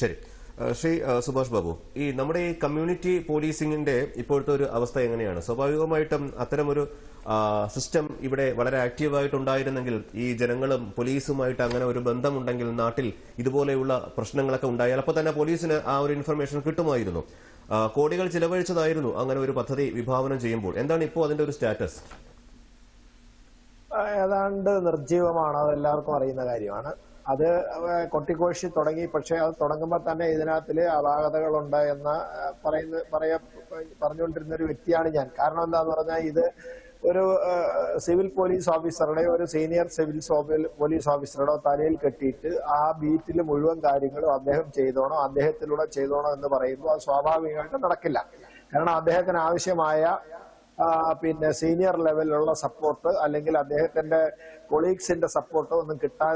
ശരി. ശ്രീ സുഭാഷ് ബാബു ഈ നമ്മുടെ ഈ കമ്മ്യൂണിറ്റി പോലീസിംഗിന്റെ ഇപ്പോഴത്തെ ഒരു അവസ്ഥ എങ്ങനെയാണ്? സ്വാഭാവികമായിട്ടും അത്തരമൊരു സിസ്റ്റം ഇവിടെ വളരെ ആക്റ്റീവായിട്ടുണ്ടായിരുന്നെങ്കിൽ ഈ ജനങ്ങളും പോലീസുമായിട്ട് അങ്ങനെ ഒരു ബന്ധമുണ്ടെങ്കിൽ നാട്ടിൽ ഇതുപോലെയുള്ള പ്രശ്നങ്ങളൊക്കെ ഉണ്ടായാൽ അപ്പോൾ തന്നെ പോലീസിന് ആ ഒരു ഇൻഫർമേഷൻ കിട്ടുമായിരുന്നു. കോടികൾ ചിലവഴിച്ചതായിരുന്നു അങ്ങനെ ഒരു പദ്ധതി വിഭാവനം ചെയ്യുമ്പോൾ. എന്താണ് ഇപ്പോൾ അതിന്റെ ഒരു സ്റ്റാറ്റസ്? ഏതാണ്ട് നിർജീവമാണ് അതെല്ലാവർക്കും അറിയുന്ന കാര്യമാണ്. അത് കൊട്ടിക്കോഴ്ച തുടങ്ങി. പക്ഷെ അത് തുടങ്ങുമ്പോൾ തന്നെ ഇതിനകത്തിൽ അപാകതകളുണ്ട് എന്ന് പറയുന്ന പറയ പറഞ്ഞുകൊണ്ടിരുന്ന ഒരു വ്യക്തിയാണ് ഞാൻ. കാരണം എന്താന്ന് പറഞ്ഞാൽ ഇത് ഒരു സിവിൽ പോലീസ് ഓഫീസറുടെ ഒരു സീനിയർ സിവിൽ പോലീസ് ഓഫീസറുടെ തലയിൽ കെട്ടിയിട്ട് ആ ബീറ്റിൽ മുഴുവൻ കാര്യങ്ങളും അദ്ദേഹം ചെയ്തോണോ അദ്ദേഹത്തിലൂടെ ചെയ്തോണോ എന്ന് പറയുമ്പോൾ അത് സ്വാഭാവികമായിട്ട് നടക്കില്ല. കാരണം അദ്ദേഹത്തിന് ആവശ്യമായ പിന്നെ സീനിയർ ലെവലിലുള്ള സപ്പോർട്ട് അല്ലെങ്കിൽ അദ്ദേഹത്തിന്റെ കൊളീഗ്സിന്റെ സപ്പോർട്ട് ഒന്നും കിട്ടാൻ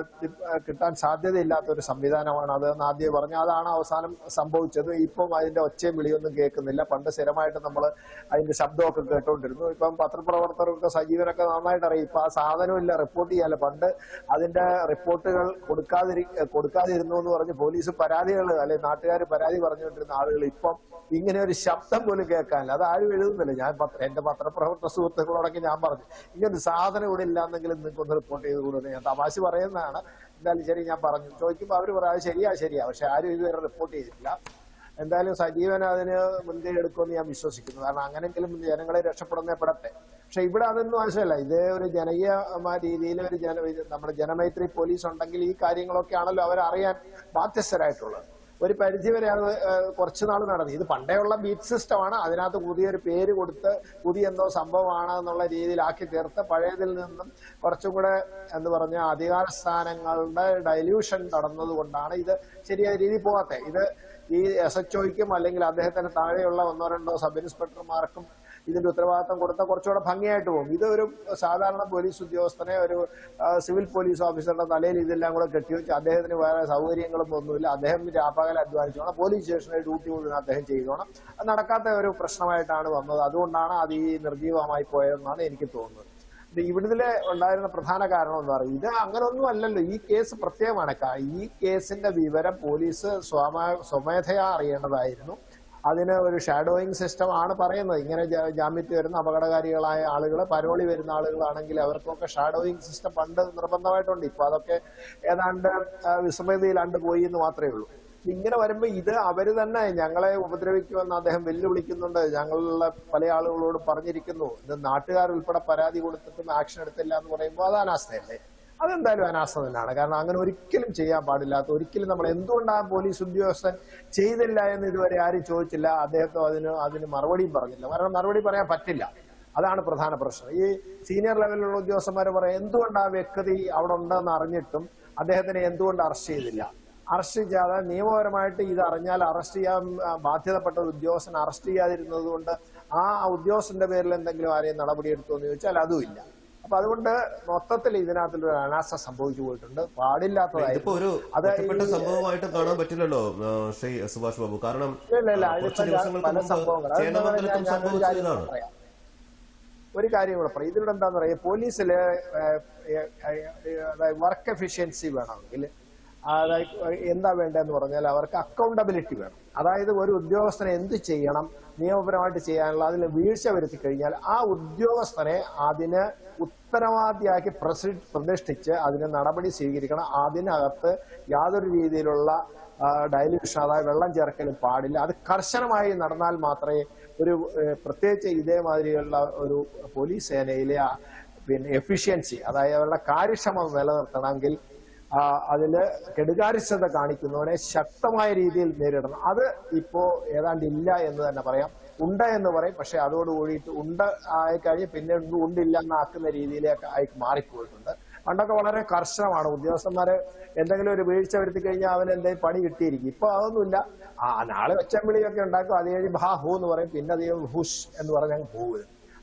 കിട്ടാൻ സാധ്യതയില്ലാത്ത ഒരു സംവിധാനമാണ് അത് എന്ന് ആദ്യം പറഞ്ഞു. അതാണ് അവസാനം സംഭവിച്ചത്. ഇപ്പം അതിന്റെ ഒച്ചയും വിളിയൊന്നും കേൾക്കുന്നില്ല. പണ്ട് സ്ഥിരമായിട്ട് നമ്മൾ അതിന്റെ ശബ്ദമൊക്കെ കേട്ടുകൊണ്ടിരുന്നു ഇപ്പം പത്രപ്രവർത്തകർക്ക് സജീവനൊക്കെ നന്നായിട്ട് അറിയും. ഇപ്പൊ ആ സാധനമില്ല റിപ്പോർട്ട് ചെയ്യാല്ല. പണ്ട് അതിന്റെ റിപ്പോർട്ടുകൾ കൊടുക്കാതിരി കൊടുക്കാതിരുന്നു എന്ന് പറഞ്ഞ് പോലീസ് പരാതികൾ അല്ലെ നാട്ടുകാർ പരാതി പറഞ്ഞുകൊണ്ടിരുന്ന ആളുകൾ ഇപ്പം ഇങ്ങനെ ഒരു ശബ്ദം പോലും കേൾക്കാനില്ല. അത് ആരും എഴുതുന്നില്ല. ഞാൻ എന്റെ പത്രപ്രവർത്തക സുഹൃത്തുക്കളോടൊക്കെ ഞാൻ പറഞ്ഞു. ഇങ്ങനെ സാധനം ഇവിടെ ഇല്ലാന്നെങ്കിലും നിങ്ങൾക്ക് ഒന്ന് റിപ്പോർട്ട് ചെയ്ത് കൊടുക്കുന്നത് ഞാൻ തമാശ പറയുന്നതാണ്. എന്തായാലും ശരി ഞാൻ പറഞ്ഞു. ചോദിക്കുമ്പോൾ അവർ പറയാം "അത് ശരിയാ ശരിയാ. പക്ഷെ ആരും ഇതുവരെ റിപ്പോർട്ട് ചെയ്തിട്ടില്ല. എന്തായാലും സജീവൻ അതിന് മുൻകൈ എടുക്കുമെന്ന് ഞാൻ വിശ്വസിക്കുന്നു. കാരണം അങ്ങനെങ്കിലും ജനങ്ങളെ രക്ഷപ്പെടുന്നേ പെടട്ടെ. പക്ഷെ ഇവിടെ അതൊന്നും ആവശ്യമല്ല. ഇത് ഒരു ജനകീയമായ രീതിയിൽ ഒരു ജന നമ്മുടെ ജനമൈത്രി പോലീസ് ഉണ്ടെങ്കിൽ ഈ കാര്യങ്ങളൊക്കെ ആണല്ലോ അവരറിയാൻ ബാധ്യസ്ഥരായിട്ടുള്ളത്. ഒരു പരിധിവരെ അത് കുറച്ച് നാൾ നടന്നു. ഇത് പണ്ടേയുള്ള ബീറ്റ് സിസ്റ്റമാണ് അതിനകത്ത് പുതിയൊരു പേര് കൊടുത്ത് പുതിയ എന്തോ സംഭവമാണ് എന്നുള്ള രീതിയിലാക്കി തീർത്ത് പഴയതിൽ നിന്നും കുറച്ചും കൂടെ എന്ന് പറഞ്ഞ അധികാര സ്ഥാനങ്ങളുടെ ഡൈല്യൂഷൻ നടന്നതുകൊണ്ടാണ് ഇത് ശരിയായ രീതിയിൽ പോകാത്തത് ഇത് ഈ എസ് എച്ച് ഒയ്ക്കും അല്ലെങ്കിൽ അദ്ദേഹത്തിന് താഴെയുള്ള ഒന്നോ രണ്ടോ സബ് ഇൻസ്പെക്ടർമാർക്കും ഇതിന്റെ ഉത്തരവാദിത്തം കൊടുത്താൽ കുറച്ചുകൂടെ ഭംഗിയായിട്ട് പോകും. ഇത് ഒരു സാധാരണ പോലീസ് ഉദ്യോഗസ്ഥനെ ഒരു സിവിൽ പോലീസ് ഓഫീസറുടെ തലയിൽ ഇതെല്ലാം കൂടെ കെട്ടിവെച്ച് അദ്ദേഹത്തിന് വേറെ സൗകര്യങ്ങളും ഒന്നുമില്ല. അദ്ദേഹം രാപ്പകൽ അധ്വാനിച്ചോണം പോലീസ് സ്റ്റേഷനിൽ ഡ്യൂട്ടി മുഴുവൻ അദ്ദേഹം ചെയ്തോണം നടക്കാത്ത ഒരു പ്രശ്നമായിട്ടാണ് വന്നത്. അതുകൊണ്ടാണ് അത് ഈ നിർജീവമായി പോയതെന്നാണ് എനിക്ക് തോന്നുന്നത്. ഇവിടുത്തെ ഉണ്ടായിരുന്ന പ്രധാന കാരണം എന്ന് പറയും. ഇത് അങ്ങനൊന്നും അല്ലല്ലോ. ഈ കേസ് പ്രത്യേകമാണ്. ഈ കേസിന്റെ വിവരം പോലീസ് സ്വമ സ്വമേധയാ അറിയേണ്ടതായിരുന്നു. അതിന് ഒരു ഷാഡോയിങ് സിസ്റ്റം ആണ് പറയുന്നത്. ഇങ്ങനെ ജാമ്യത്തിൽ വരുന്ന അപകടകാരികളായ ആളുകൾ പരോളി വരുന്ന ആളുകളാണെങ്കിൽ അവർക്കൊക്കെ ഷാഡോയിങ് സിസ്റ്റം പണ്ട് നിർബന്ധമായിട്ടുണ്ട്. ഇപ്പൊ അതൊക്കെ ഏതാണ്ട് വിസ്മൃതിയിലാണ്ട് പോയി എന്ന് മാത്രമേ ഉള്ളൂ. ഇങ്ങനെ വരുമ്പോൾ ഇത് അവർ തന്നെ ഞങ്ങളെ ഉപദ്രവിക്കുമെന്ന് അദ്ദേഹം വെല്ലുവിളിക്കുന്നുണ്ട്. ഞങ്ങളുള്ള പല ആളുകളോട് പറഞ്ഞിരിക്കുന്നു. ഇത് നാട്ടുകാർ ഉൾപ്പെടെ പരാതി കൊടുത്തിട്ടും ആക്ഷൻ എടുത്തില്ല എന്ന് പറയുമ്പോൾ അത് അനാസ്ഥയല്ലേ? അതെന്തായാലും അനാസ്ഥ തന്നെയാണ്. കാരണം അങ്ങനെ ഒരിക്കലും ചെയ്യാൻ പാടില്ലാത്ത ഒരിക്കലും നമ്മൾ എന്തുകൊണ്ടാണ് പോലീസ് ഉദ്യോഗസ്ഥൻ ചെയ്തില്ല എന്ന് ഇതുവരെ ആരും ചോദിച്ചില്ല. അദ്ദേഹത്തോ അതിന് അതിന് മറുപടിയും പറഞ്ഞില്ല. കാരണം മറുപടി പറയാൻ പറ്റില്ല. അതാണ് പ്രധാന പ്രശ്നം. ഈ സീനിയർ ലെവലിലുള്ള ഉദ്യോഗസ്ഥന്മാർ പറയാം എന്തുകൊണ്ട് ആ വ്യക്തി അവിടെ ഉണ്ടെന്ന് അറിഞ്ഞിട്ടും അദ്ദേഹത്തിനെ എന്തുകൊണ്ട് അറസ്റ്റ് ചെയ്തില്ല? അറസ്റ്റ് ചെയ്യാതെ നിയമപരമായിട്ട് ഇത് അറിഞ്ഞാൽ അറസ്റ്റ് ചെയ്യാൻ ബാധ്യതപ്പെട്ട ഒരു ഉദ്യോഗസ്ഥൻ അറസ്റ്റ് ചെയ്യാതിരുന്നത് കൊണ്ട് ആ ഉദ്യോഗസ്ഥന്റെ പേരിൽ എന്തെങ്കിലും ആരെയും നടപടിയെടുത്തു എന്ന് ചോദിച്ചാൽ അതുമില്ല അപ്പൊ അതുകൊണ്ട് മൊത്തത്തിൽ ഇതിനകത്തൊരു അനാസ്ഥ സംഭവിച്ചു പോയിട്ടുണ്ട്. പാടില്ലാത്തതായിട്ട് ഒരു ഒറ്റപ്പെട്ട സംഭവമായിട്ട് കാണാൻ പറ്റില്ലല്ലോ ശ്രീ സുഭാഷ് ബാബു. കാരണം കുറച്ച് ദിവസങ്ങൾക്ക് മുമ്പ് ചേന്നമംഗലത്തും ഒരു കാര്യം കൂടെ പറയാം. ഇതിലൂടെ എന്താന്ന് പറയാ? പോലീസിൽ വർക്ക് എഫിഷ്യൻസി വേണമെങ്കിൽ എന്താ വേണ്ടതെന്ന് പറഞ്ഞാൽ അവർക്ക് അക്കൗണ്ടബിലിറ്റി വേണം. അതായത് ഒരു ഉദ്യോഗസ്ഥനെ എന്ത് ചെയ്യണം നിയമപരമായിട്ട് ചെയ്യാനുള്ള അതിൽ വീഴ്ച വരുത്തി കഴിഞ്ഞാൽ ആ ഉദ്യോഗസ്ഥനെ അതിന് ഉത്തരവാദിയാക്കി പ്രസി പ്രതിഷ്ഠിച്ച് അതിന് നടപടി സ്വീകരിക്കണം. അതിനകത്ത് യാതൊരു രീതിയിലുള്ള ഡയലൂഷൻ അതായത് വെള്ളം ചേർക്കലും പാടില്ല. അത് കർശനമായി നടന്നാൽ മാത്രമേ ഒരു പ്രത്യേകിച്ച് ഇതേമാതിരിയുള്ള ഒരു പോലീസ് സേനയിലെ പിന്നെ എഫിഷ്യൻസി അതായത് അവരുടെ കാര്യക്ഷമത നിലനിർത്തണമെങ്കിൽ അതിൽ കെടുകാര്യസ്ഥത കാണിക്കുന്നവനെ ശക്തമായ രീതിയിൽ നേരിടണം. അത് ഇപ്പോ ഏതാണ്ട് ഇല്ല എന്ന് തന്നെ പറയാം. ഉണ്ട് എന്ന് പറയും. പക്ഷെ അതോട് കൂടിയിട്ട് ഉണ്ട് ആയി കഴിഞ്ഞ് പിന്നെ ഉണ്ട് ഉണ്ടില്ല എന്നാക്കുന്ന രീതിയിലേക്ക് ആയി മാറിപ്പോയിട്ടുണ്ട്. പണ്ടൊക്കെ വളരെ കർശനമാണ്. ഉദ്യോഗസ്ഥന്മാര് എന്തെങ്കിലും ഒരു വീഴ്ച വരുത്തി കഴിഞ്ഞാൽ അവന് എന്തെങ്കിലും പണി കിട്ടിയിരിക്കും. ഇപ്പൊ അതൊന്നുമില്ല. ആ നാളെ ഒച്ചമ്പിളിയൊക്കെ ഉണ്ടാക്കും. അത് കഴിഞ്ഞ് ഹാ ഹൂ എന്ന് പറയും. പിന്നെ അധികം ഹുഷ് എന്ന് പറഞ്ഞ് അങ്ങ്